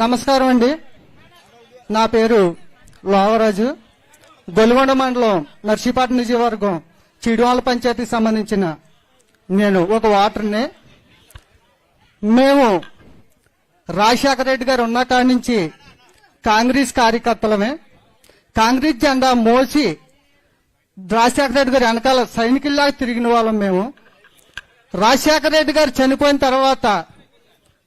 నమస్కారం అండి. నా పేరు లోవరాజు. గొలుగొండ మండలం నర్సీపాట నియోజకవర్గం చిడివాళ్ళ పంచాయతీకి సంబంధించిన నేను ఒక వాటర్ని మేము రాజశేఖర రెడ్డి గారు ఉన్న కాడి నుంచి కాంగ్రెస్ కార్యకర్తలమే. కాంగ్రెస్ జెండా మోసి రాజశేఖర రెడ్డి గారి వెనకాల సైనికుల్లాగా తిరిగిన వాళ్ళం మేము. రాజశేఖర రెడ్డి గారు చనిపోయిన తర్వాత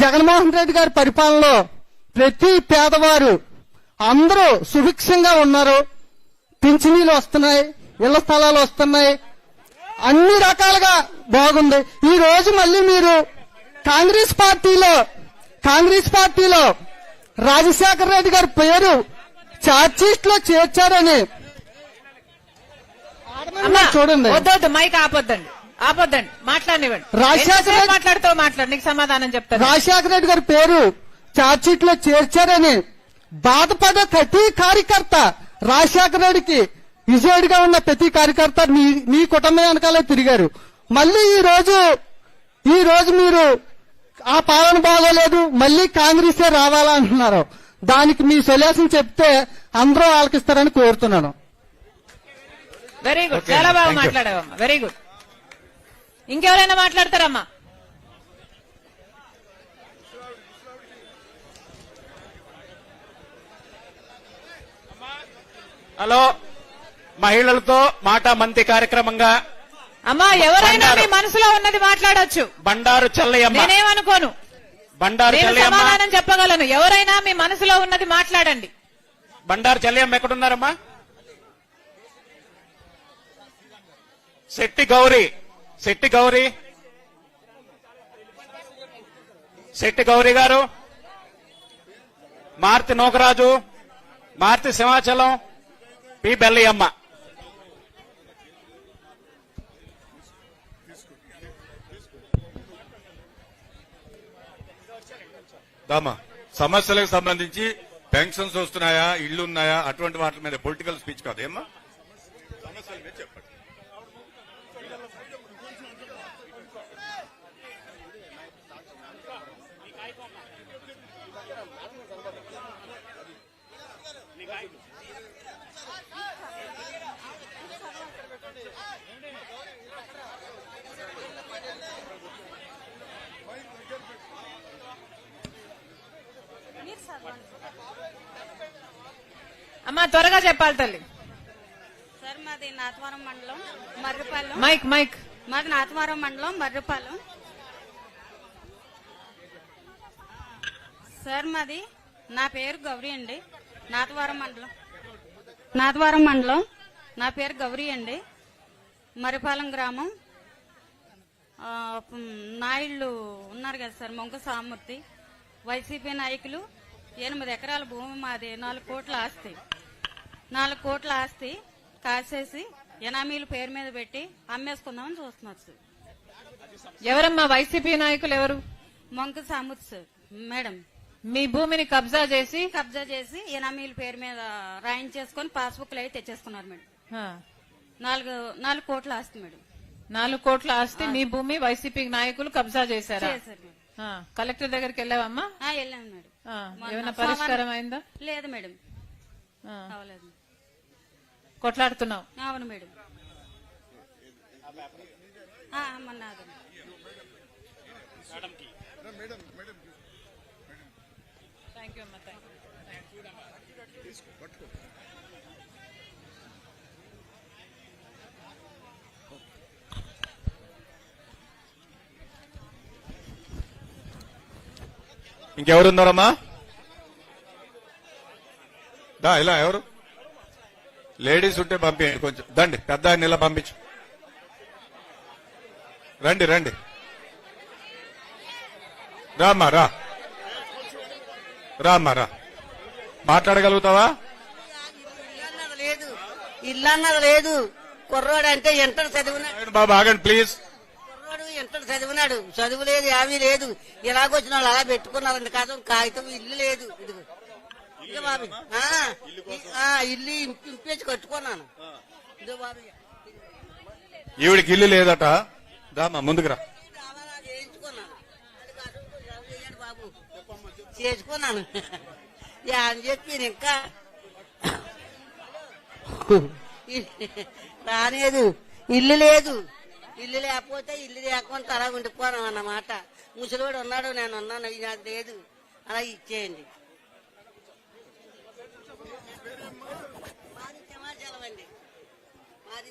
జగన్మోహన్ రెడ్డి గారి పరిపాలనలో ప్రతి పేదవారు అందరూ సుభిక్షంగా ఉన్నారు. పింఛనీలు వస్తున్నాయి ఇళ్ళ స్థలాలు వస్తున్నాయి. అన్ని రకాలుగా బాగుంది. ఈ రోజు మళ్ళీ మీరు కాంగ్రెస్ పార్టీలో కాంగ్రెస్ పార్టీలో రాజశేఖర రెడ్డి గారి పేరు చార్జ్షీట్లో చేర్చారని చూడండి. మైక్ ఆపొద్దండి. ఆపొద్దండి మాట్లాడినివ్వండి. రాజశేఖర మాట్లాడుతావు మాట్లాడు నీకు సమాధానం చెప్తాను. రాజశేఖర రెడ్డి గారి పేరు చార్జ్షీట్లో చేర్చారని బాధపడే ప్రతి కార్యకర్త రాజశేఖర రెడ్డికి విజయుడిగా ఉన్న ప్రతి కార్యకర్త మీ మీ కుటుంబం వెనకాలే తిరిగారు. మళ్ళీ ఈ రోజు ఈ రోజు మీరు ఆ పాలన బాగోలేదు మళ్ళీ కాంగ్రెసే రావాలా అంటున్నారు. దానికి మీ సొల్యూషన్ చెప్తే అందరూ ఆలకిస్తారని కోరుతున్నాను. వెరీ గుడ్ చాలా బాగా. మాట్లాడావమ్మా. వెరీ గుడ్ ఇంకెవరైనా మాట్లాడతారమ్మా? హలో మహిళలతో మాట మంతి కార్యక్రమంగా అమ్మా ఎవరైనా. మీ మనసులో ఉన్నది మాట్లాడొచ్చు. బండారు చెల్లయ్యమ్మ నేనేమనుకోను. బండారు సమాధానం చెప్పగలను. ఎవరైనా మీ మనసులో ఉన్నది మాట్లాడండి. బండారు చెల్లయ్యమ్మ ఎక్కడున్నారమ్మా? శెట్టి గౌరీ. శెట్టి గౌరీ. శెట్టి గౌరీ గారు. మార్తి నోకరాజు. మార్తి సింహాచలం. పి బెల్లయ్యమ్మ. దామా సమస్యలకు సంబంధించి పెన్షన్స్ వస్తున్నాయా ఇళ్ళున్నాయా అటువంటి వాటి మీద పొలిటికల్ స్పీచ్ కాదు. ఏమ్మా? సమస్యల మీద చెప్పండి. అమ్మా త్వరగా చెప్పాలి తల్లి. సార్ మాది నాతవరం మండలం మర్రిపాలెం మైక్ మైక్. మాది నాతవరం మండలం మర్రిపాలెం సార్ మాది నా పేరు గౌరీ అండి. నాతవరం మండలం. నాతవరం మండలం. నా పేరు గౌరీ అండి. మర్రిపాలెం గ్రామం. నాయుళ్ళు ఉన్నారు కదా సార్ మొంక సామూర్తి. వైసీపీ నాయకులు ఎనిమిది ఎకరాల భూమి మాది నాలుగు కోట్ల ఆస్తి. నాలుగు కోట్ల ఆస్తి కాసేసి ఎనామీల పేరు మీద పెట్టి అమ్మేసుకుందామని చూస్తున్నారు సార్. ఎవరమ్మా వైసీపీ నాయకులు ఎవరు? మొంక సామూర్తి సార్ మేడం. మీ భూమిని కబ్జా చేసి కబ్జా చేసి ఎనామీల పేరు మీద రాయించేసుకొని పాస్బుక్లు అయితే తెచ్చేసుకున్నారు మేడం. ఆ, నాలుగు నాలుగు కోట్ల ఆస్తి మేడం. నాలుగు కోట్ల ఆస్తి మీ భూమి వైసీపీ నాయకులు కబ్జా చేశారా? చేశారు మేడం. ఆ, కలెక్టర్ దగ్గరికి వెళ్ళావమ్మా? ఆ, వెళ్ళాను మేడం. ఆ, మొన్న ఏమైనా పరిష్కారం అయిందా? లేదు మేడం. ఆ, అవలేదు కొట్లాడుతున్నావు. అవును మేడం. ఆ, మొన్న అదే. థ్యాంక్ యూ అమ్మా థ్యాంక్ యూ ఇంకెవరు ఉన్నారమ్మా దా ఇలా ఎవరు? లేడీస్ ఉంటే పంపించండి కొంచెం దండి పెద్ద ఆయన ఇలా పంపించు. రండి రండి. రామ్మా రా. రామ్మా రా. మాట్లాడగలుగుతావా? లేదు. ఇల్లు అన్నది లేదు. కుర్రోడు అంటే ఎంటర్ చదివినాడు బాబు ఆగండి ప్లీజ్. కుర్రోడు ఎంటర్ చదివినాడు. చదువు లేదు ఏమీ లేదు. ఇలాగొచ్చిన వాళ్ళు అలా పెట్టుకున్నారు. కాదు కాగితం ఇల్లు లేదు. ఇదిగో. ఇదిగో బాబు. ఇల్లు ఇంపి- ఇంపేసి కట్టుకున్నాను. ఇదిగో బాబు. ఈవిడికి ఇల్లు లేదట. రామ్మా ముందుకు రా కావాలా చేయించుకున్నాను అది కాదు, ఎవరు చేయండి బాబు చేసుకున్నాను. అని చెప్పి ఇంకా రాలేదు. ఇల్లు లేదు. ఇల్లు లేకపోతే ఇల్లు లేకుండా అలా ఉండిపోను అన్నమాట. ముసలివాడు ఉన్నాడు నేను ఉన్నాను ఇది నాకు లేదు. అలా ఇచ్చేయండి. మాది అండి. మాది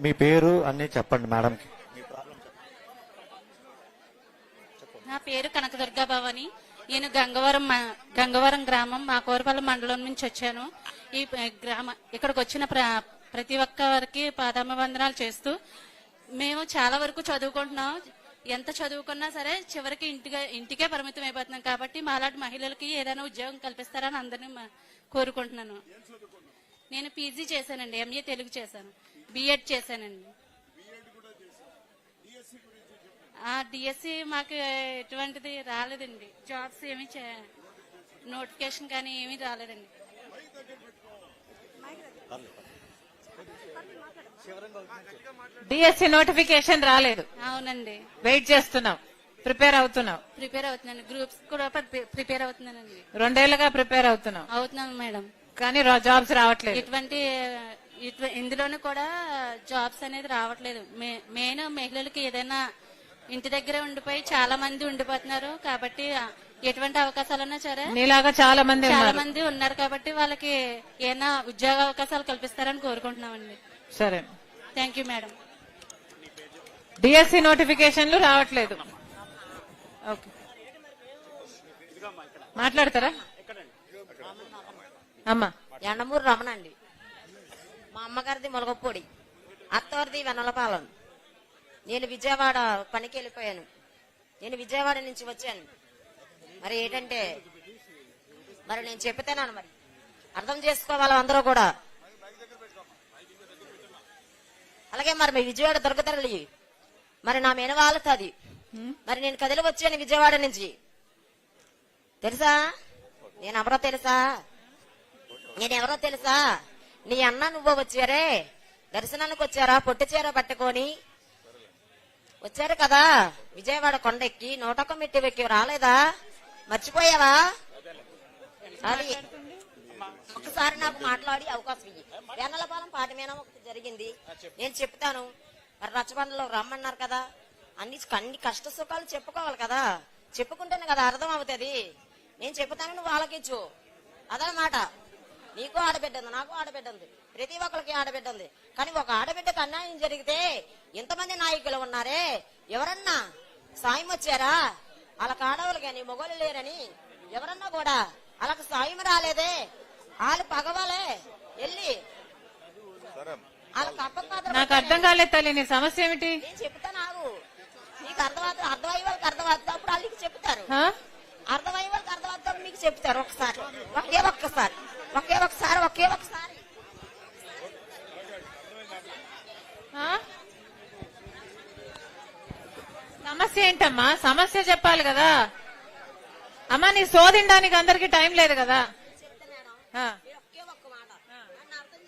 మీ పేరు అన్ని చెప్పండి మేడంకి. నా పేరు కనకదుర్గ భవాని. నేను గంగవరం మ- గంగవరం గ్రామం మా కోరపల్లి మండలం నుంచి వచ్చాను. ఈ గ్రామ ఇక్కడికి వచ్చిన ప్ర- ప్రతి ఒక్కరికి పాదాభివందనాలు చేస్తూ మేము చాలా వరకు చదువుకుంటున్నాం. ఎంత చదువుకున్నా సరే చివరికి ఇంటిగా ఇంటికే పరిమితం అయిపోతున్నాం కాబట్టి మాలాంటి మహిళలకి ఏదైనా ఉద్యోగం కల్పిస్తారని అందరినీ మ- కోరుకుంటున్నాను. నేను పీజీ చేశానండి ఎంఏ తెలుగు చేశాను. బిఎడ్ చేశానండి. ఆ డిఎస్సి మాకు ఎటువంటిది రాలేదండి. జాబ్స్ ఏమి నోటిఫికేషన్ కానీ ఏమీ రాలేదండి. డిఎస్సి నోటిఫికేషన్ రాలేదు. అవునండి. వెయిట్ చేస్తున్నాం. ప్రిపేర్ అవుతున్నాం. ప్రిపేర్ అవుతున్నాను. గ్రూప్స్ కూడా ప్రి- ప్రిపేర్ అవుతున్నానండి. రెండేళ్ళుగా ప్రిపేర్ అవుతున్నాం. అవుతున్నాను మేడం. కానీ జాబ్స్ రావట్లేదు. ఇటువంటి ఇటు- ఇందులోనూ కూడా జాబ్స్ అనేది రావట్లేదు. మెయిన్ మహిళలకి ఏదైనా ఇంటి దగ్గరే ఉండిపోయి చాలా మంది ఉండిపోతున్నారు కాబట్టి ఎటువంటి అవకాశాలన్నా సరే నీలాగా చాలా మంది చాలా మంది ఉన్నారు కాబట్టి వాళ్ళకి ఏమైనా ఉద్యోగ అవకాశాలు కల్పిస్తారని కోరుకుంటున్నామండి. సరే. థ్యాంక్ యూ మేడం డిఎస్సి నోటిఫికేషన్లు రావట్లేదు. ఓకే మాట్లాడతారా? అమ్మా. ఎండమూరు రమణ అండి మా అమ్మగారిది మొలగపొడి. అత్తవారిది వెనలపాలెం నేను విజయవాడ పనికి వెళ్ళిపోయాను. నేను విజయవాడ నుంచి వచ్చాను. మరి ఏంటంటే మరి నేను చెప్తాను మరి. అర్థం చేసుకోవాలి అందరూ కూడా? అలాగే మరి మీ విజయవాడ దొరకతరలి. మరి నా మెనవాళ్ళది మరి నేను కదిలి వచ్చాను విజయవాడ నుంచి. తెలుసా? నేను ఎవరో తెలుసా? నేనెవరో తెలుసా? నీ అన్న నువ్వు వచ్చారే? దర్శనానికి వచ్చారా? పొట్టి చీర పట్టుకొని? వచ్చారు కదా? విజయవాడ కొండెక్కి నూటొక్క మెట్టి వెక్కి రాలేదా? మర్చిపోయావా? అది. ఒకసారి నాకు మాట్లాడి అవకాశం ఇయ్యి. వెన్నలపాలెం పాటమేనా ఒకటి జరిగింది. నేను చెప్తాను. మరి రచ్చబండలో రమ్మన్నారు కదా? అన్ని అన్ని కష్ట సుఖాలు చెప్పుకోవాలి కదా? చెప్పుకుంటేనే కదా అర్థం అవుతుంది. నేను చెప్తాను నువ్వు ఆలకించు. అదనమాట. నీకు ఆడబిడ్డ ఉంది నాకు ఆడబిడ్డ ఉంది. ప్రతి ఒక్కరికి ఆడబిడ్డ ఉంది. కానీ ఒక ఆడబిడ్డకు అన్యాయం జరిగితే ఎంతమంది నాయకులు ఉన్నారే? ఎవరన్నా సాయం వచ్చారా? వాళ్ళకి ఆడవాళ్ళు కానీ మొగోళ్ళు లేరని ఎవరన్నా కూడా వాళ్ళకి సాయం రాలేదే? వాళ్ళు పగవాలే. వెళ్ళి నాకు అర్థం కాలేదు తల్లి నీ సమస్య ఏమిటి? నేను చెప్తాను ఆగు నీకు అర్థమవుతుంది అర్థమయ్యే వాళ్ళకి అర్థమవుతుంది అప్పుడు వాళ్ళకి చెప్తారు? అర్థమయ్యే వాళ్ళకి అర్థమవుతుంది మీకు చెప్తారు ఒకసారి. ఒకే ఒక్కసారి. ఒకే ఒకసారి ఒకే ఒకసారి. ఆ? సమస్య ఏంటమ్మా? సమస్య చెప్పాలి కదా. అమ్మా నీ శోధించడానికి అందరికి టైం లేదు కదా. ఆ. ఒకే ఒక్క మాట. నన్ను అర్థం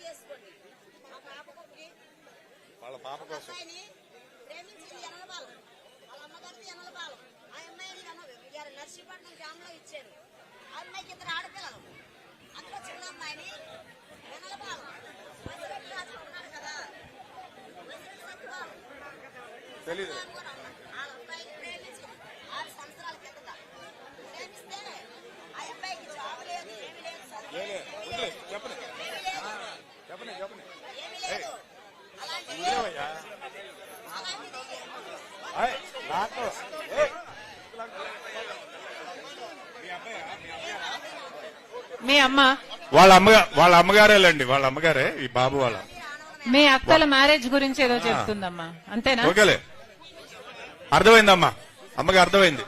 అమ్మాయిని ఆ చిన్న అమ్మాయిని తెలీదు చెప్పని. ఏయ్, వదిలేవయ్యా. ఆయ్, నాకు మీ అమ్మ వాళ్ళ అమ్మగా వాళ్ళ అమ్మగారేలండి వాళ్ళ అమ్మగారే ఈ బాబు వాళ్ళ. మీ అక్కల మ్యారేజ్ గురించి ఏదో చెప్తుందమ్మా. అంతేనా? ఓకేలే. అర్థమైందమ్మా. అమ్మకి అర్థమైంది.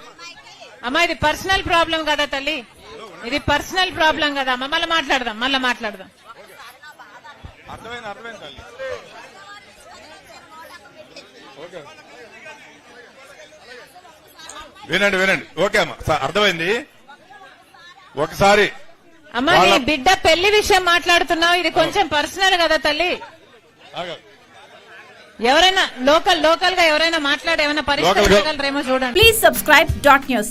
అమ్మా ఇది పర్సనల్ ప్రాబ్లం కదా తల్లి. ఇది పర్సనల్ ప్రాబ్లం కదా అమ్మా. మళ్ళీ మాట్లాడదాం మళ్ళీ మాట్లాడదాం. అర్థమైంది అర్థమైంది తల్లి. ఓకే. వినండి వినండి. ఓకే అమ్మా. అర్థమైంది? ఒకసారి అమ్మా నీ బిడ్డ పెళ్ళి విషయం మాట్లాడుతున్నావు ఇది కొంచెం పర్సనల్ కదా తల్లి. ఎవరైనా లోకల్ లోకల్గా ఎవరైనా మాట్లాడి ఏమైనా లోకల్ గా- పరిష్కరించగలరేమో చూడండి Please subscribe dot news.